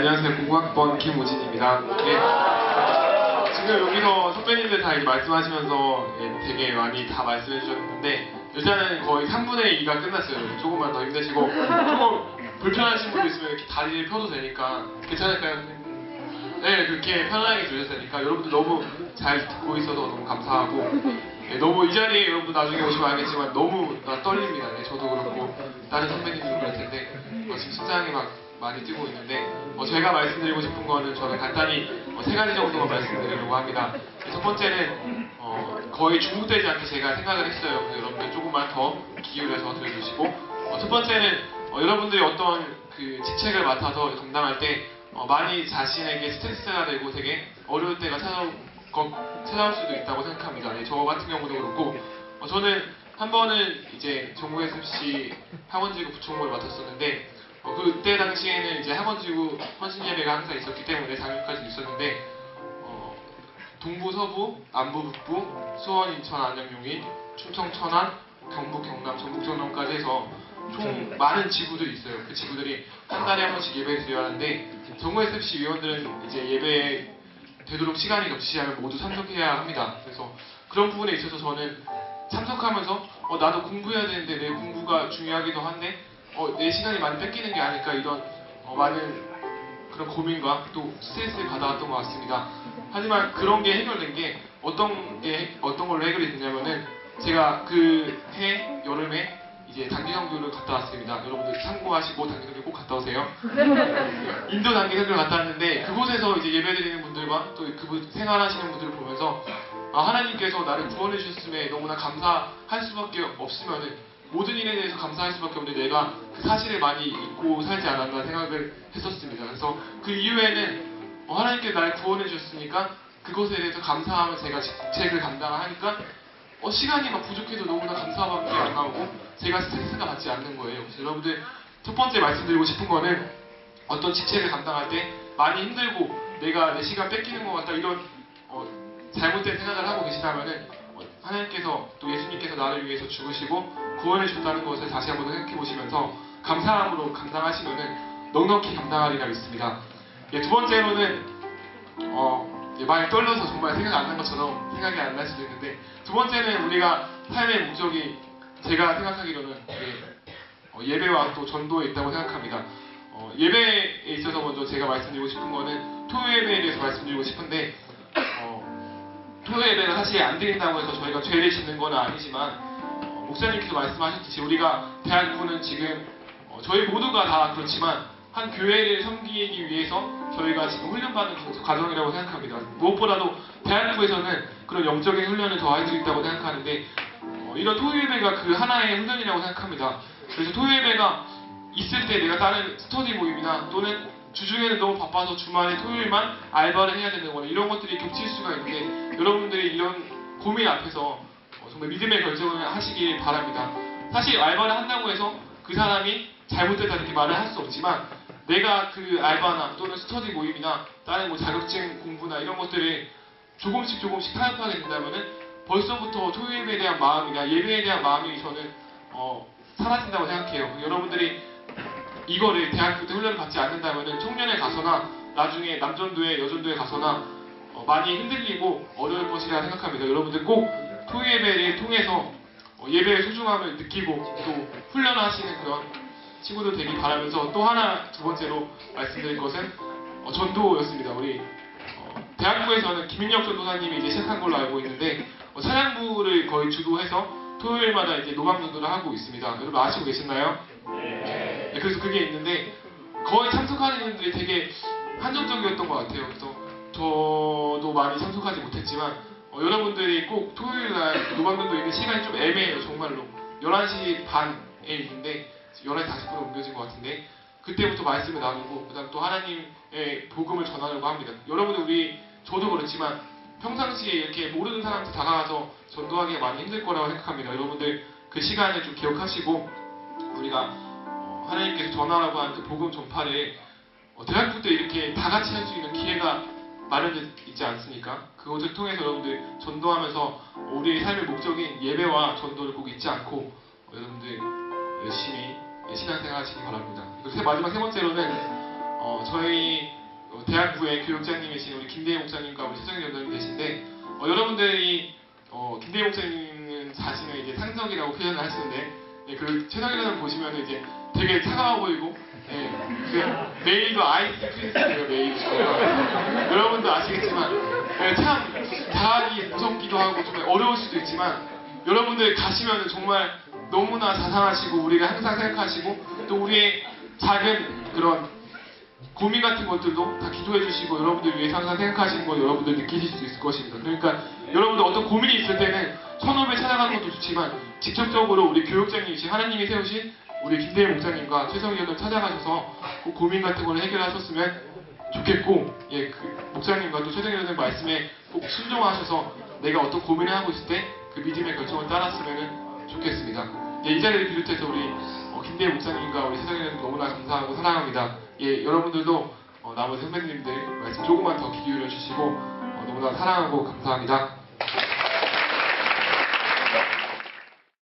안녕하세요. 공학번 김우진입니다. 예, 지금 여기서 선배님들 다 말씀하시면서 예, 되게 많이 다 말씀해 주셨는데 일단은 거의 3분의 2가 끝났어요. 조금만 더 힘내시고 조금 불편하신 분도 있으면 이렇게 다리를 펴도 되니까 괜찮을까요? 네, 그렇게 편하게 들으셨으니까 여러분들 너무 잘 듣고 있어서 너무 감사하고 예, 너무 이 자리에 여러분 나중에 오시면 알겠지만 너무 나 떨립니다. 네, 저도 그렇고 다른 선배님도 그럴 텐데 어, 지금 심장이 막 많이 뛰고 있는데 어, 제가 말씀드리고 싶은 거는 저는 간단히 어, 세 가지 정도만 말씀드리려고 합니다. 첫 번째는 어, 거의 중복되지 않게 제가 생각을 했어요. 여러분들 조금만 더 기울여서 들어주시고 어, 첫 번째는 어, 여러분들이 어떤 그 직책을 맡아서 감당할 때 어, 많이 자신에게 스트레스가 되고 되게 어려울 때가 찾아올, 거- 찾아올 수도 있다고 생각합니다. 네, 저 같은 경우도 그렇고 어, 저는 한 번은 이제 전국 SFC 학원지구 부총무를 맡았었는데 어, 그때 당시에는 이제 학원지구 헌신 예배가 항상 있었기 때문에 작년까지 있었는데 어, 동부, 서부, 남부, 북부, 수원, 인천, 안양, 용인, 충청, 천안, 경북, 경남, 전북, 전남까지 해서 총 많은 지구들이 있어요. 그 지구들이 한 달에 한 번씩 예배를 드려야 하는데 전국 SFC 위원들은 이제 예배 되도록 시간이 겹치지 않으면 모두 참석해야 합니다. 그래서 그런 부분에 있어서 저는 참석하면서 어, 나도 공부해야 되는데 내 공부가 중요하기도 한데 어, 내 시간이 많이 뺏기는 게 아닐까 이런 어, 많은 그런 고민과 또 스트레스를 받아왔던 것 같습니다. 하지만 그런 게 해결된 게 어떤 게 어떤 걸로 해결이 됐냐면은 제가 그 해 여름에 이제 단기 선교를 갔다 왔습니다. 여러분들 참고하시고 단기 선교 꼭 갔다 오세요. 인도 단기 선교를 갔다 왔는데 그곳에서 이제 예배드리는 분들과 또 그분 생활하시는 분들을 보면서 아, 하나님께서 나를 구원해 주셨음에 너무나 감사할 수밖에 없으면은 모든 일에 대해서 감사할 수밖에 없는데 내가 그 사실을 많이 잊고 살지 않았나 생각을 했었습니다. 그래서 그 이후에는 어, 하나님께 나를 구원해 주셨으니까 그것에 대해서 감사하면 제가 직책을 감당하니까 어, 시간이 막 부족해도 너무나 감사함밖에 안 나오고 제가 스트레스가 받지 않는 거예요. 그래서 여러분들 첫 번째 말씀드리고 싶은 거는 어떤 직책을 감당할 때 많이 힘들고 내가 내 시간 뺏기는 것 같다 이런 어, 잘못된 생각을 하고 계시다면은 어, 하나님께서 또 예수님께서 나를 위해서 죽으시고 구원해 주셨다는 것을 다시 한번 생각해 보시면서 감사함으로 감당하시면은 넉넉히 감당하리라 믿습니다. 예, 두 번째로는 어, 예, 많이 떨려서 정말 생각 안 난 것처럼 생각이 안 날 수도 있는데 두 번째는 우리가 삶의 목적이 제가 생각하기로는 예, 어, 예배와 또 전도에 있다고 생각합니다. 어, 예배에 있어서 먼저 제가 말씀드리고 싶은 거는 토요 예배에 대해서 말씀드리고 싶은데 어, 토요 예배를 사실 안 드린다고 해서 저희가 죄를 짓는 건 아니지만 어, 목사님께서 말씀하셨듯이 우리가 대한구는 지금 어, 저희 모두가 다 그렇지만 한 교회를 섬기기 위해서 저희가 지금 훈련받는 과정이라고 생각합니다. 무엇보다도 대한민국에서는 그런 영적인 훈련을 더 할 수 있다고 생각하는데 어, 이런 토요예배가 그 하나의 훈련이라고 생각합니다. 그래서 토요예배가 있을 때 내가 다른 스터디 모임이나 또는 주중에는 너무 바빠서 주말에 토요일만 알바를 해야 되는 거나 이런 것들이 겹칠 수가 있는데 여러분들이 이런 고민 앞에서 어, 정말 믿음의 결정을 하시길 바랍니다. 사실 알바를 한다고 해서 그 사람이 잘못됐다 이렇게 말을 할 수 없지만 내가 그 알바나 또는 스터디 모임이나 다른 뭐 자격증 공부나 이런 것들을 조금씩 조금씩 타협하게 된다면은 벌써부터 토요일에 대한 마음이나 예배에 대한 마음이 저는 어, 사라진다고 생각해요. 여러분들이 이거를 대학교 때 훈련을 받지 않는다면은 청년에 가서나 나중에 남전도에 여전도에 가서나 어, 많이 흔들리고 어려울 것이라 생각합니다. 여러분들 꼭 토요 예배를 통해서 어, 예배의 소중함을 느끼고 또 훈련하시는 그런 친구들 되길 바라면서 또 하나 두 번째로 말씀드릴 것은 어, 전도였습니다. 우리 어, 대학부에서는 김인혁 전도사님이 이제 시작한 걸로 알고 있는데 어, 찬양부를 거의 주도해서 토요일마다 이제 노방 전도를 하고 있습니다. 여러분 아시고 계시나요? 네, 그래서 그게 있는데 거의 참석하는 분들이 되게 한정적이었던 것 같아요. 그래서 저도 많이 참석하지 못했지만 어, 여러분들이 꼭 토요일 날 노방전도 있는 시간이 좀 애매해요. 정말로 11시 반에 있는데 11시 40분에 옮겨진 것 같은데 그때부터 말씀을 나누고 그다음 또 하나님의 복음을 전하려고 합니다. 여러분들 우리 저도 그렇지만 평상시에 이렇게 모르는 사람한테 다가가서 전도하기가 많이 힘들 거라고 생각합니다. 여러분들 그 시간을 좀 기억하시고 우리가 어, 하나님께서 전하라고 하는 그 복음 전파를 어, 대학부 때 이렇게 다 같이 할 수 있는 기회가 마련되어 있지 않습니까? 그것을 통해서 여러분들 전도하면서 우리의 삶의 목적인 예배와 전도를 꼭 잊지 않고 어, 여러분들 열심히 신앙생활 하시기 바랍니다. 그리고 세- 마지막 세 번째로는 어, 저희 어, 대학부의 교육장님이신 우리 김대희 목사님과 우리 최정희 연장님 계신데 어, 여러분들이 어, 김대희 목사님은 자신을 이제 상석이라고 표현을 하시는데 예, 그 최정희 연장 보시면 이제 되게 차가워 보이고 예, 그 메일도 아이스 크리스예요 메일이 여러분도 아시겠지만 예, 참 다하기 무섭기도 하고 좀 어려울 수도 있지만 여러분들 가시면 정말 너무나 자상하시고 우리가 항상 생각하시고 또 우리의 작은 그런 고민 같은 것들도 다 기도해 주시고 여러분들 위해서 항상 생각하시는 거 여러분들 느끼실 수 있을 것입니다. 그러니까 여러분들 어떤 고민이 있을 때는 선업에 찾아가는 것도 좋지만 직접적으로 우리 교육장님이신 하나님이 세우신 우리 김대희 목사님과 최성희 의원을 찾아가셔서 그 고민 같은 걸 해결하셨으면 좋겠고 예, 그 목사님과 또 최성희 의원의 말씀에 꼭 순종하셔서 내가 어떤 고민을 하고 있을 때 그 믿음의 결정을 따랐으면 좋겠습니다. 예, 이 자리를 비롯해서 우리 어, 김대희 목사님과 우리 최성희 의원 너무나 감사하고 사랑합니다. 예, 여러분들도 어, 나머지 선배님들 말씀 조금만 더귀 기울여 주시고 어, 너무나 사랑하고 감사합니다.